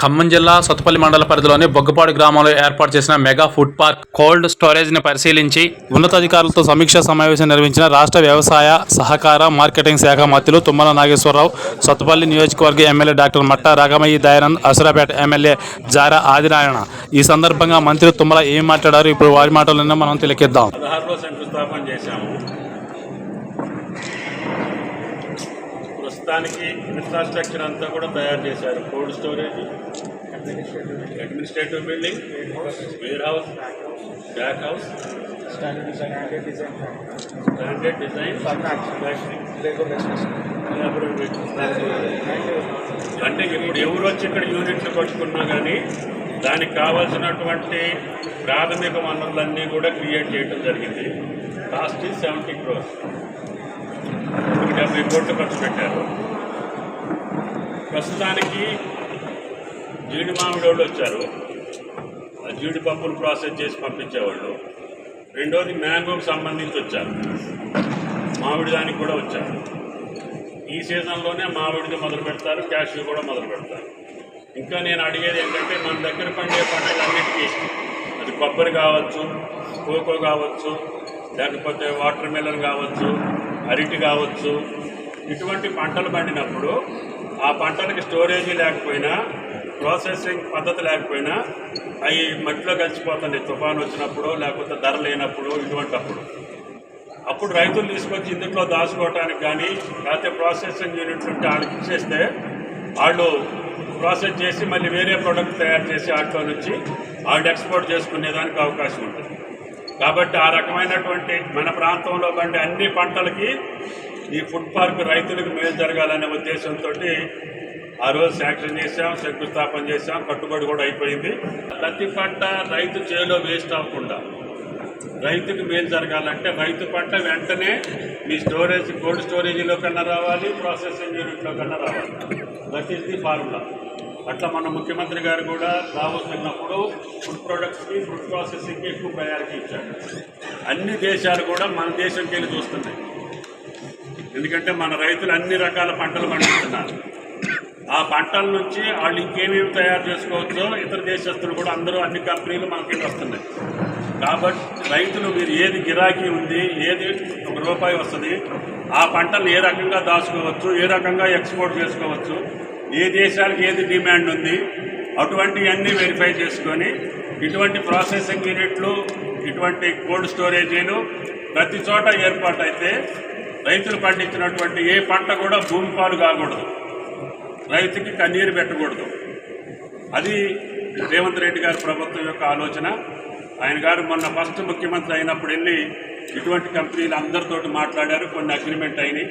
ఖమ్మం జిల్లా సొత్తపల్లి మండల పరిధిలోని బొగ్గపాడు గ్రామంలో ఏర్పాటు చేసిన మెగా ఫుడ్ పార్క్ కోల్డ్ స్టోరేజ్ని పరిశీలించి ఉన్నతాధికారులతో సమీక్షా సమావేశం నిర్వహించిన రాష్ట్ర వ్యవసాయ సహకార మార్కెటింగ్ శాఖ మంత్రులు తుమ్మల నాగేశ్వరరావు సొత్తపల్లి నియోజకవర్గ MLA doctor Matta Ragamayya Dayanand Asurapeta MLA Jara Adinarayana. ఈ సందర్భంగా మంత్రి తుమ్మల ఏం మాట్లాడారు? ఇప్పుడు వారి మాటలను మనం తిలకిద్దాం. శంకుస్థాపన చేశాము. ప్రస్తుతానికి ఇన్ఫ్రాస్ట్రక్చర్ అంతా కూడా తయారు చేశారు. Cold storage administrative building warehouse back house standard design standard design factory అంటే ఇప్పుడు ఎవరు వచ్చి ఇక్కడ యూనిట్లు పట్టుకున్నా కానీ దానికి కావాల్సినటువంటి ప్రాథమిక వనరులన్నీ కూడా క్రియేట్ చేయడం జరిగింది. కాస్ట్ సెవెంటీ క్రోర్స్ డెబ్బై కోట్లు ఖర్చు పెట్టారు. ప్రస్తుతానికి జీడి మామిడి వాళ్ళు వచ్చారు. ఆ జీడి పప్పులు ప్రాసెస్ చేసి పంపించేవాళ్ళు. రెండోది మ్యాంగోకి సంబంధించి వచ్చారు. మామిడి దానికి కూడా వచ్చారు. ఈ సీజన్లోనే మామిడిది మొదలు పెడతారు క్యాష్యూ కూడా మొదలు పెడతారు. ఇంకా నేను అడిగేది ఏంటంటే మన దగ్గర పండే పంటలన్నిటికీ అది కొబ్బరి కావచ్చు కోకో కావచ్చు లేకపోతే వాటర్ మెలన్ కావచ్చు అరటి కావచ్చు ఇటువంటి పంటలు పండినప్పుడు ఆ పంటలకు స్టోరేజీ లేకపోయినా ప్రాసెసింగ్ పద్ధతి లేకపోయినా అవి మట్టిలో కలిసిపోతున్నాయి. తుఫాను వచ్చినప్పుడు లేకపోతే ధర లేనప్పుడు ఇటువంటప్పుడు. అప్పుడు రైతులు తీసుకొచ్చి ఇందులో దాచుకోవటానికి కానీ లేకపోతే ప్రాసెసింగ్ యూనిట్లు ఉంటే వాళ్ళకి ఇచ్చేస్తే వాళ్ళు ప్రాసెస్ చేసి మళ్ళీ వేరే ప్రోడక్ట్ తయారు చేసి వాటిలో నుంచి వాళ్ళు ఎక్స్పోర్ట్ చేసుకునేదానికి అవకాశం ఉంటుంది. కాబట్టి ఆ రకమైనటువంటి మన ప్రాంతంలో పండే అన్ని పంటలకి ఈ ఫుడ్ పార్క్ రైతులకు మేలు జరగాలనే ఉద్దేశంతో ఆ రోజు శాంక్షన్ చేశాం శంకుస్థాపన చేశాం కట్టుబడి కూడా అయిపోయింది. ప్రతి పంట రైతు చేలో వేస్ట్ అవ్వకుండా రైతుకు మేలు జరగాలంటే రైతు పంట వెంటనే మీ స్టోరేజ్ కోల్డ్ స్టోరేజీలో కన్నా రావాలి ప్రాసెసింగ్ యూనిట్లో కన్నా రావాలి. దట్ ఈస్ ది ఫార్ములా అట్లా మన ముఖ్యమంత్రి గారు కూడా దావోస్ వెళ్ళినప్పుడు ఫుడ్ ప్రొడక్ట్స్కి ఫుడ్ ప్రాసెసింగ్కి ఎక్కువ ప్రయారిటీ ఇచ్చాడు అన్ని దేశాలు కూడా మన దేశంకి వెళ్ళి చూస్తున్నాయి. ఎందుకంటే మన రైతులు అన్ని రకాల పంటలు పండిస్తున్నారు. ఆ పంటల నుంచి వాళ్ళు ఇంకేమేమి తయారు చేసుకోవచ్చో ఇతర దేశస్తులు కూడా అందరూ అన్ని కంపెనీలు మనకి వస్తున్నాయి. కాబట్టి రైతులు మీరు ఏది గిరాకీ ఉంది ఏది ఒక రూపాయి వస్తుంది ఆ పంటలు ఏ రకంగా దాచుకోవచ్చు ఏ రకంగా ఎక్స్పోర్ట్ చేసుకోవచ్చు ఏ దేశానికి ఏది డిమాండ్ ఉంది అటువంటివన్నీ వెరిఫై చేసుకొని ఇటువంటి ప్రాసెసింగ్ యూనిట్లు ఇటువంటి కోల్డ్ స్టోరేజీలు ప్రతి చోట ఏర్పాటు అయితే రైతులు పండించినటువంటి ఏ పంట కూడా భూమి పాలు కాకూడదు. రైతుకి కన్నీరు పెట్టకూడదు. అది రేవంత్ రెడ్డి గారి ప్రభుత్వం యొక్క ఆలోచన. ఆయన గారు మొన్న ఫస్ట్ ముఖ్యమంత్రి అయినప్పుడు వెళ్ళి ఇటువంటి కంపెనీలు అందరితోటి మాట్లాడారు కొన్ని అగ్రిమెంట్ అయినాయి.